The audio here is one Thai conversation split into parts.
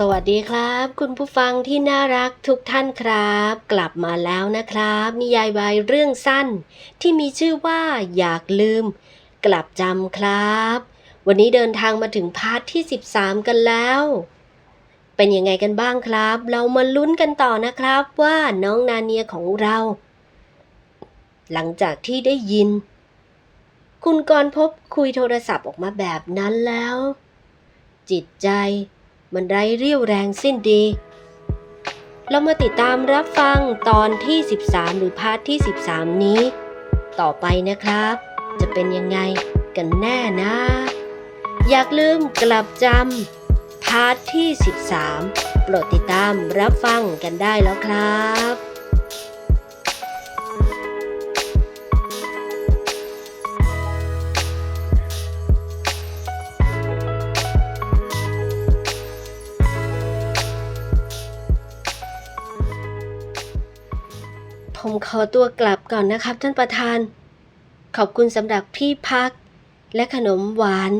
สวัสดีครับ คุณผู้ฟังที่น่ารักทุกท่านครับ กลับมาแล้วนะครับ นิยายวายเรื่องสั้น ที่มีชื่อว่าอยากลืม กลับจำครับ วันนี้เดินทางมาถึงพาร์ทที่ 13 กันแล้ว เป็นยังไงกันบ้างครับ เรามาลุ้นกันต่อนะครับว่าน้องนาเนียของเรา หลังจากที่ได้ยิน คุณกรพบคุยโทรศัพท์ออกมาแบบนั้นแล้ว จิตใจ มันไร้เรี่ยวแรงสิ้นดี เรามาติดตามรับฟังตอนที่ 13 หรือพาร์ทที่ 13 นี้ ต่อไปนะครับ จะเป็นยังไงกันแน่นะ อยากลืมกลับจำพาร์ทที่ 13 โปรดติดตามรับฟังกันได้แล้วครับ อตัวกลับก่อนนะครับท่านประธาน ขอบคุณสำหรับที่พัก และขนมหวาน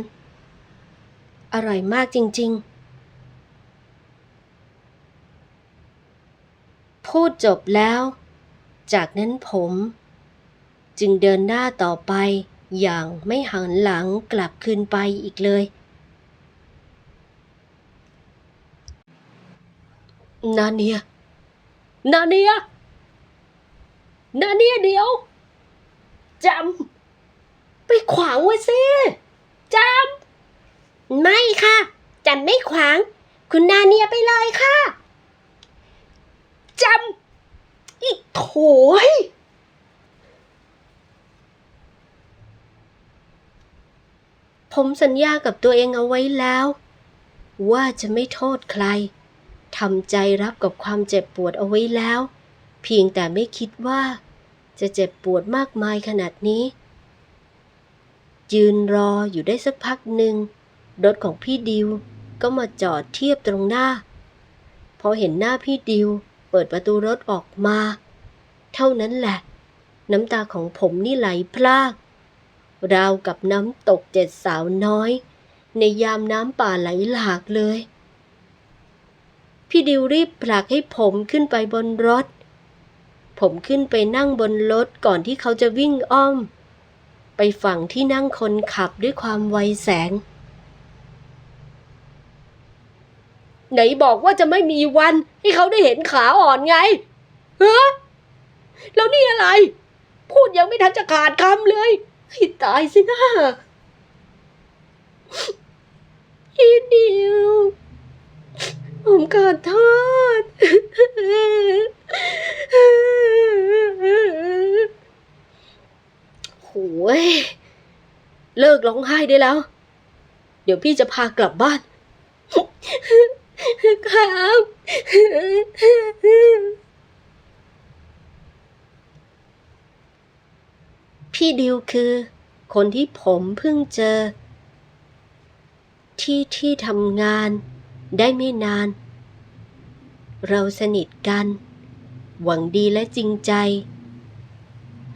อร่อยมากจริง ๆ พูดจบแล้ว จากนั้นผม จึงเดินหน้าต่อไปอย่างไม่หันหลังกลับคืนไปอีกเลย นาเนีย นาเนีย นาเนียเดี๋ยวจำไปขวางไว้สิจำไม่ค่ะจำไม่ขวาง คุณนาเนียไปเลยค่ะจำอีกโถยผมสัญญากับตัวเองเอาไว้แล้ว ว่าจะไม่โทษใครทำใจรับกับความเจ็บปวดเอาไว้แล้ว เพียงแต่ไม่คิดว่า จะเจ็บปวดมากมายขนาดนี้ ยืนรออยู่ได้สักพักหนึ่งรถของพี่ดิวก็มาจอดเทียบตรงหน้า พอเห็นหน้าพี่ดิว เปิดประตูรถออกมา เท่านั้นแหละ น้ำตาของผมนี่ไหลพรากราวกับน้ำตกเจ็ดสาวน้อย ในยามน้ำป่าไหลหลากเลย พี่ดิวรีบผลักให้ผมขึ้นไปบนรถ ผมขึ้นไปนั่งบนรถก่อนที่เขาจะวิ่งอ้อม ไปฝั่งที่นั่งคนขับด้วยความไวแสง ไหนบอกว่าจะไม่มีวันให้เขาได้เห็นขาอ่อนไงเฮ้อแล้วนี่อะไร พูดยังไม่ทันจะขาดคำเลยให้ตายสินะพี่ดิว ผมขอโทษ โหยเลิกร้องไห้ได้แล้ว เดี๋ยวพี่จะพากลับบ้าน ครับ พี่ดิวคือ คนที่ผมเพิ่งเจอ ที่ที่ทำงาน ได้ไม่นาน เราสนิทกัน หวังดีและจริงใจ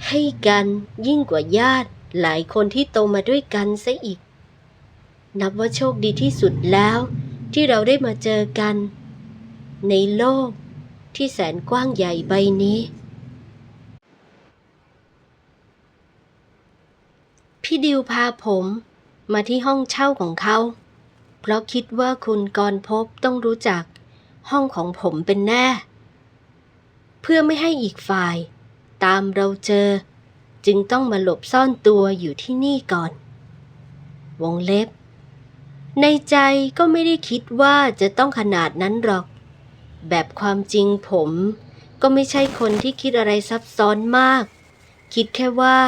ให้กันยิ่งกว่าญาติหลายคนที่โตมาด้วยกันซะอีก นับว่าโชคดีที่สุดแล้วที่เราได้มาเจอกัน ในโลกที่แสนกว้างใหญ่ใบนี้ พี่ดิวพาผมมาที่ห้องเช่าของเขา เพราะคิดว่าคุณกรพบต้องรู้จัก ห้องของผมเป็นแน่ เพื่อไม่ให้อีกฝ่าย ตามเราเจอ จึงต้องมาหลบซ่อนตัวอยู่ที่นี่ก่อน วงเล็บ ในใจก็ไม่ได้คิดว่าจะต้องขนาดนั้นหรอก แบบความจริงผมก็ไม่ใช่คนที่คิดอะไรซับซ้อนมาก คิดแค่ว่า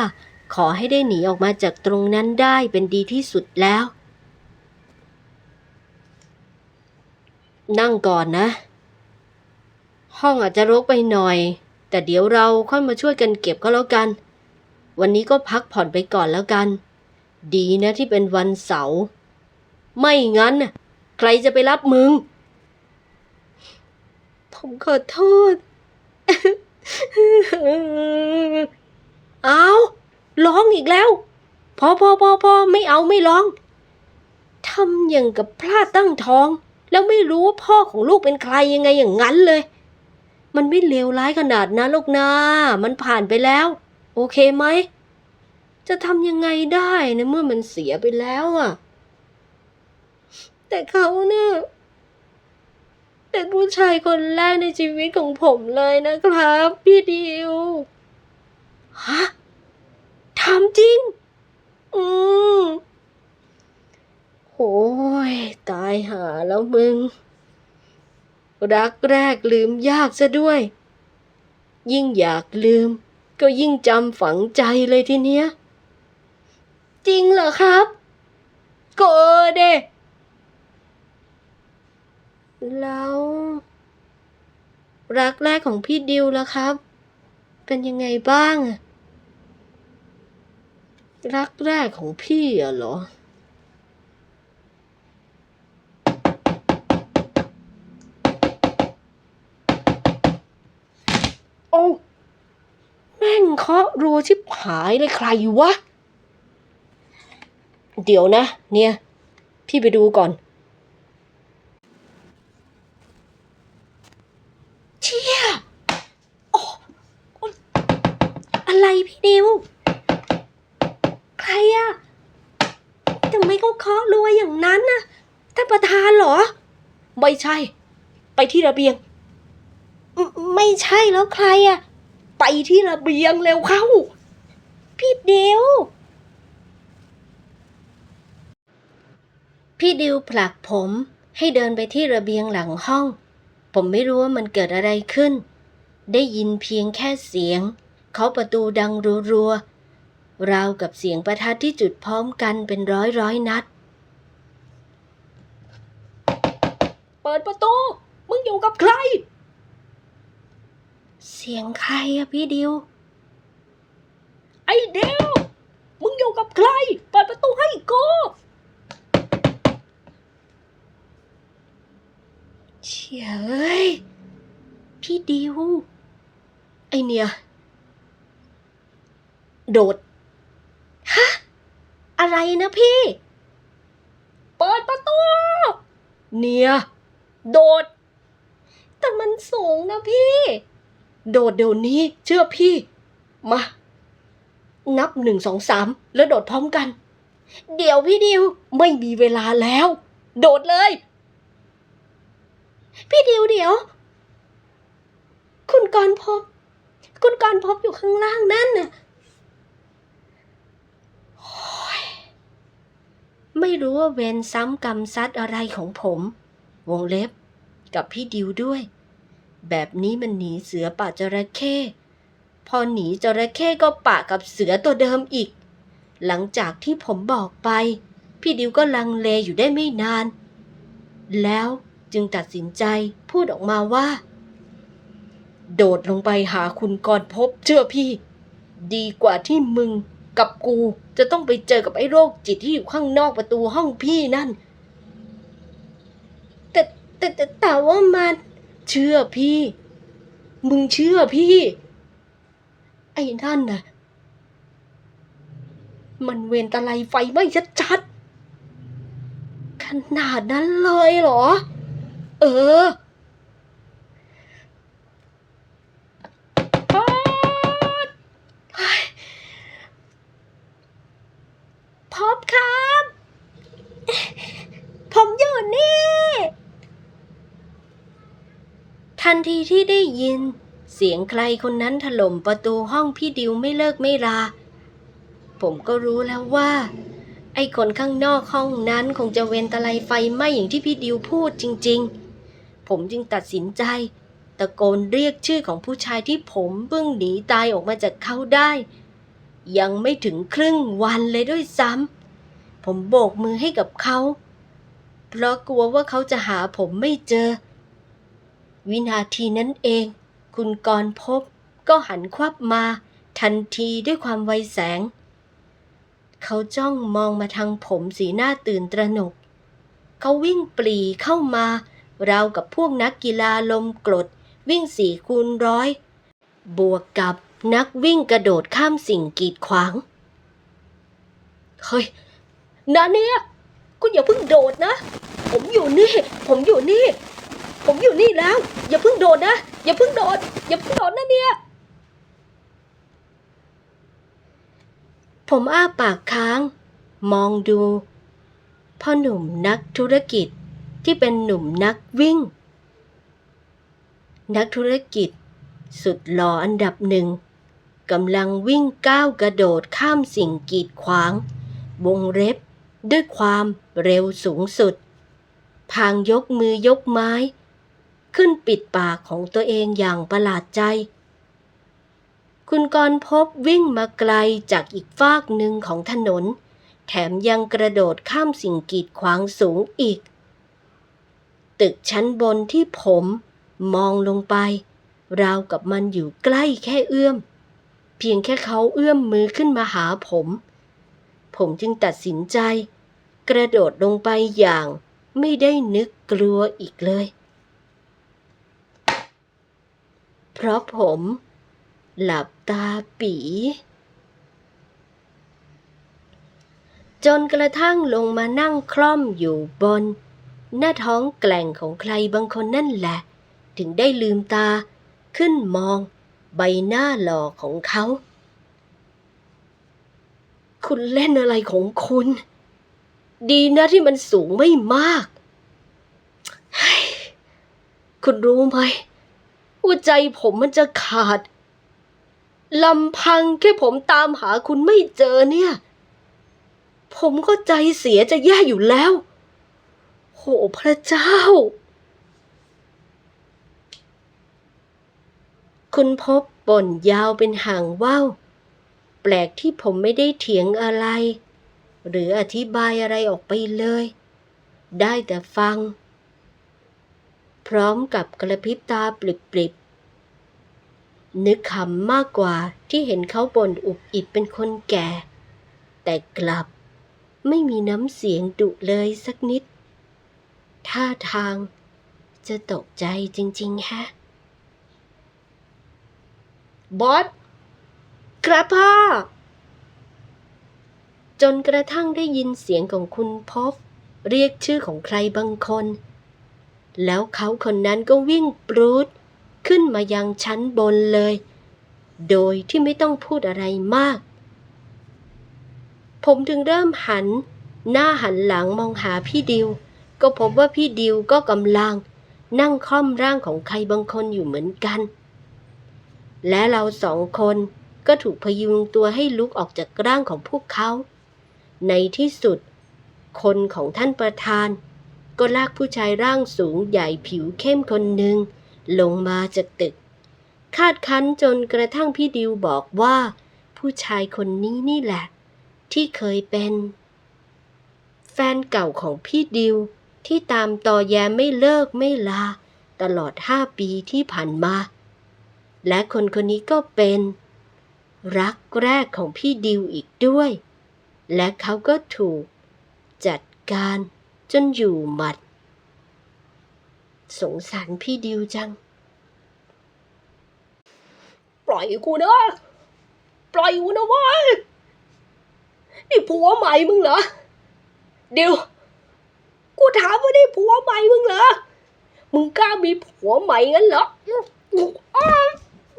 ขอให้ได้หนีออกมาจากตรงนั้นได้เป็นดีที่สุดแล้ว นั่งก่อนนะ ห้องอาจจะรกไปหน่อย แต่เดี๋ยวเราค่อยมาช่วยกันเก็บก็แล้วกัน วันนี้ก็พักผ่อนไปก่อนแล้วกัน ดีนะที่เป็นวันเสาร์ไม่งั้นน่ะใครจะไปรับมึง ผมขอโทษ เอาร้องอีกแล้ว พอพอพอพอไม่เอาไม่ร้องทำอย่างกับพลาดตั้งท้อง แล้วไม่รู้ว่าพ่อของลูกเป็นใครยังไงอย่างนั้นเลย มันไม่เลวร้ายขนาดนั้นลูกนา มันผ่านไปแล้ว โอเคไหม จะทำยังไงได้นะเมื่อมันเสียไปแล้วอะ แต่เขาเนี่ยเป็นผู้ชายคนแรกในชีวิตของผมเลยนะครับ พี่ดิวฮะทำจริง อืมโอ้ยตายหาแล้วมึง รักแรกลืมยากซะด้วย ยิ่งอยากลืม ก็ยิ่งจำฝังใจเลยทีเนี้ย จริงเหรอครับ โกเดแล้ว รักแรกของพี่ดิวล่ะครับ เป็นยังไงบ้าง รักแรกของพี่อะเหรอ โอ้แม่ง เคาะรัวชิบหายเลยใครวะ เดี๋ยวนะ เนี่ย พี่ไปดูก่อน เชี่ยโอ้โอ๊ยอะไรพี่ดิว ใครอะทำไมเขาเคาะรัวอย่างนั้นน่ะท่านประธานเหรอ ไม่ใช่ ไปที่ระเบียง ไม่ไม่ใช่แล้วใครอะ ไปที่ระเบียงเร็วเข้า พี่ดิว พี่ดิวผลักผมให้เดินไปที่ระเบียงหลังห้อง ผมไม่รู้ว่ามันเกิดอะไรขึ้น ได้ยินเพียงแค่เสียงเคาะประตูดังรัวๆราวกับเสียงประทัดที่จุดพร้อมกันเป็นร้อยร้อยนัด เปิดประตู มึงอยู่กับใคร เสียงใครอะพี่ดิว ไอ้เดียวมึงอยู่กับใครเปิดประตูให้กูเชี่ยเอ้ยพี่ดิว ไอเนี่ย โดด ฮะ อะไรนะพี่ เปิดประตู เนี่ย โดด แต่มันสูงนะพี่ โดดเดี๋ยวนี้เชื่อพี่ มา นับหนึ่งสองสามแล้วโดดพร้อมกัน เดี๋ยวพี่ดิวไม่มีเวลาแล้ว โดดเลย พี่ดิวเดี๋ยว คุณกรพบ คุณกรพบอยู่ข้างล่างนั่นน่ะไม่รู้ว่าเวรซ้ำกรรมซัดอะไรของผม วงเล็บกับพี่ดิวด้วย แบบนี้มันหนีเสือป่าจระเข้พอหนีจระเข้ก็ปะกับเสือตัวเดิมอีก หลังจากที่ผมบอกไป พี่ดิวก็ลังเลอยู่ได้ไม่นาน แล้วจึงตัดสินใจพูดออกมาว่า โดดลงไปหาคุณกรพบเชื่อพี่ ดีกว่าที่มึงกับกูจะต้องไปเจอกับไอ้โรคจิตที่อยู่ข้างนอกประตูห้องพี่นั่น แต่แต่แต่แต่ว่ามัน เชื่อพี่ มึงเชื่อพี่ ไอ้นั่นน่ะ มันเวรตะไลไฟไม่ชัดๆขนาดนั้นเลยเหรอ เออดเฮ้ยพบครับ ผมอยู่นี่ ทันทีที่ได้ยิน เสียงใครคนนั้นถล่มประตูห้องพี่ดิวไม่เลิกไม่ลา ผมก็รู้แล้วว่า ไอ้คนข้างนอกห้องนั้นคงจะเวนตะไลไฟไหม้อย่างที่พี่ดิวพูดจริง ๆ ผมจึงตัดสินใจ ตะโกนเรียกชื่อของผู้ชายที่ผมเพิ่งหนีตายออกมาจากเขาได้ ยังไม่ถึงครึ่งวันเลยด้วยซ้ำผมโบกมือให้กับเขา เพราะกลัวว่าเขาจะหาผมไม่เจอ วินาทีนั้นเอง คุณกรพบก็หันควับมา ทันทีด้วยความไวแสง เขาจ้องมองมาทางผมสีหน้าตื่นตระหนก เขาวิ่งปรีเข้ามา ราวกับพวกนักกีฬาลมกรด วิ่งสี่คูณร้อย บวกกับนักวิ่งกระโดดข้ามสิ่งกีดขวาง เฮ้ยนาเนี่ย คุณอย่าเพิ่งโดดนะ ผมอยู่นี่ ผมอยู่นี่ ผมอยู่นี่แล้ว อย่าเพิ่งโดดนะ อย่าเพิ่งโดด อย่าเพิ่งโดดนะเนี่ย ผมอ้าปากค้าง มองดูพ่อหนุ่มนักธุรกิจที่เป็นหนุ่มนักวิ่ง นักธุรกิจ สุดหล่ออันดับหนึ่งกำลังวิ่งก้าวกระโดดข้ามสิ่งกีดขวาง วงเล็บด้วยความเร็วสูงสุด พางยกมือยกไม้ ขึ้นปิดปากของตัวเองอย่างประหลาดใจ คุณกรพบวิ่งมาไกลจากอีกฟากหนึ่งของถนน แถมยังกระโดดข้ามสิ่งกีดขวางสูงอีก ตึกชั้นบนที่ผมมองลงไป ราวกับมันอยู่ใกล้แค่เอื้อม เพียงแค่เขาเอื้อมมือขึ้นมาหาผม ผมจึงตัดสินใจ กระโดดลงไปอย่างไม่ได้นึกกลัวอีกเลย เพราะผม หลับตาปี จนกระทั่งลงมานั่งคล่อมอยู่บน หน้าท้องแกล่งของใครบางคนนั่นแหละ ถึงได้ลืมตาขึ้นมองใบหน้าหล่อของเขา คุณเล่นอะไรของคุณ ดีนะที่มันสูงไม่มาก คุณรู้ไหม ว่าใจผมมันจะขาดลำพังแค่ผมตามหาคุณไม่เจอเนี่ย ผมก็ใจเสียจะแย่อยู่แล้ว โหพระเจ้า คุณพบบ่นยาวเป็นห่างว่าวแปลกที่ผมไม่ได้เถียงอะไร หรืออธิบายอะไรออกไปเลย ได้แต่ฟัง พร้อมกับกระพริบตาปริบๆ นึกขำมากกว่าที่เห็นเขาบ่นอุบอิบเป็นคนแก่ แต่กลับไม่มีน้ำเสียงดุเลยสักนิด ท่าทางจะตกใจจริง ๆ ฮะ บอสครับพ่อ จนกระทั่งได้ยินเสียงของคุณพบเรียกชื่อของใครบางคน แล้วเขาคนนั้นก็วิ่งปรูดขึ้นมายังชั้นบนเลย โดยที่ไม่ต้องพูดอะไรมาก ผมถึงเริ่มหัน หน้าหันหลังมองหาพี่ดิว ก็พบว่าพี่ดิวก็กำลัง นั่งค่อมร่างของใครบางคนอยู่เหมือนกัน และเราสองคนก็ถูกพยุงตัวให้ลุกออกจากร่างของพวกเขา ในที่สุด คนของท่านประธาน ก็ลากผู้ชายร่างสูงใหญ่ผิวเข้มคนหนึ่ง ลงมาจากตึก คาดคั้นจนกระทั่งพี่ดิวบอกว่า ผู้ชายคนนี้นี่แหละ ที่เคยเป็น แฟนเก่าของพี่ดิวที่ตามต่อแยไม่เลิกไม่ลา ตลอดห้าปีที่ผ่านมา และคนคนนี้ก็เป็น รักแรกของพี่ดิวอีกด้วย และเขาก็ถูกจัดการ จนอยู่หมัด สงสารพี่ดิวจัง ปล่อยกูนะ ปล่อยกูนะเว้ยนี่ผัวใหม่มึงเหรอเดียวกูถามว่านี่ผัวใหม่มึงเหรอมึงกล้ามีผัวใหม่งั้นเหรออ้าว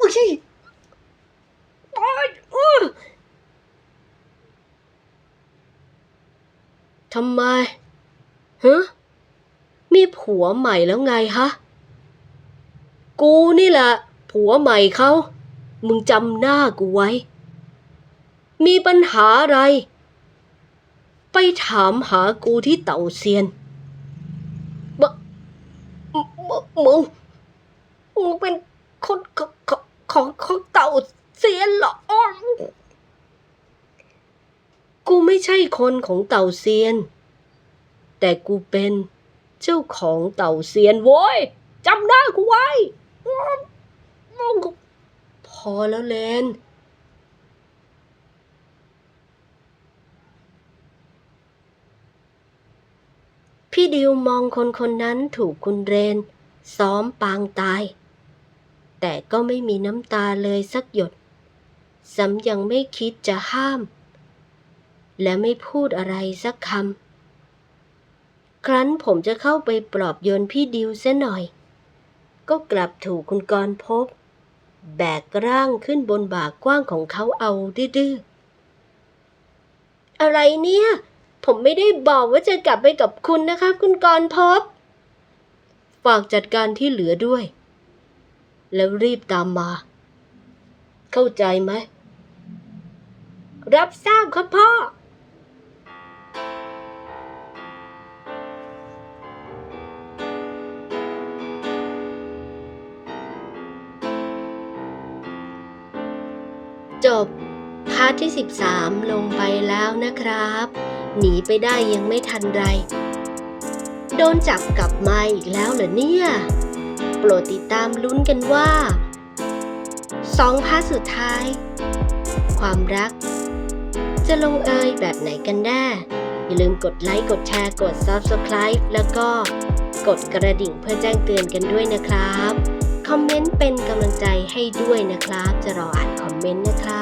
อุ้ยอ้าวอ้าวทำไม ฮะมีผัวใหม่แล้วไงฮะ กูนี่แหละผัวใหม่เขา มึงจำหน้ากูไว้ มีปัญหาอะไร ไปถามหากูที่เต่าเซียนบะมมมึง มึงเป็นคนของของของของเต่าเซียนเหรออ้อกูไม่ใช่คนของเต่าเซียน แต่กูเป็นเจ้าของเต่าเซียนโว้ยจำหน้กูไว้อ้อมึงพอแล้วเลนพี่ดิวมองคนคนนั้นถูกคุณเรน ซ้อมปางตาย แต่ก็ไม่มีน้ำตาเลยสักหยดซ้ำยังไม่คิดจะห้าม และไม่พูดอะไรสักคำ ครั้นผมจะเข้าไปปลอบโยนพี่ดิวเสียหน่อย ก็กลับถูกคุณกรพบ แบกร่างขึ้นบนบ่ากว้างของเขาเอาดื้อๆอะไรเนี่ย ผมไม่ได้บอกว่าจะกลับไปกับคุณนะครับ คุณกรพบ ฝากจัดการที่เหลือด้วย แล้วรีบตามมา เข้าใจไหม รับทราบครับพ่อ บ พาร์ทที่ 13 ลงไปแล้วนะครับ หนีไปได้ยังไม่ทันไร โดนจับกลับมาอีกแล้วเหรอเนี่ย โปรดติดตามลุ้นกันว่าสองพาร์ทสุดท้าย ความรัก จะลงเอยแบบไหนกันแน่ อย่าลืมกดไลค์กดแชร์กด Subscribe แล้วก็กดกระดิ่งเพื่อแจ้งเตือนกันด้วยนะครับ คอมเมนต์เป็นกำลังใจให้ด้วยนะครับ จะรออ่านคอมเมนต์นะครับ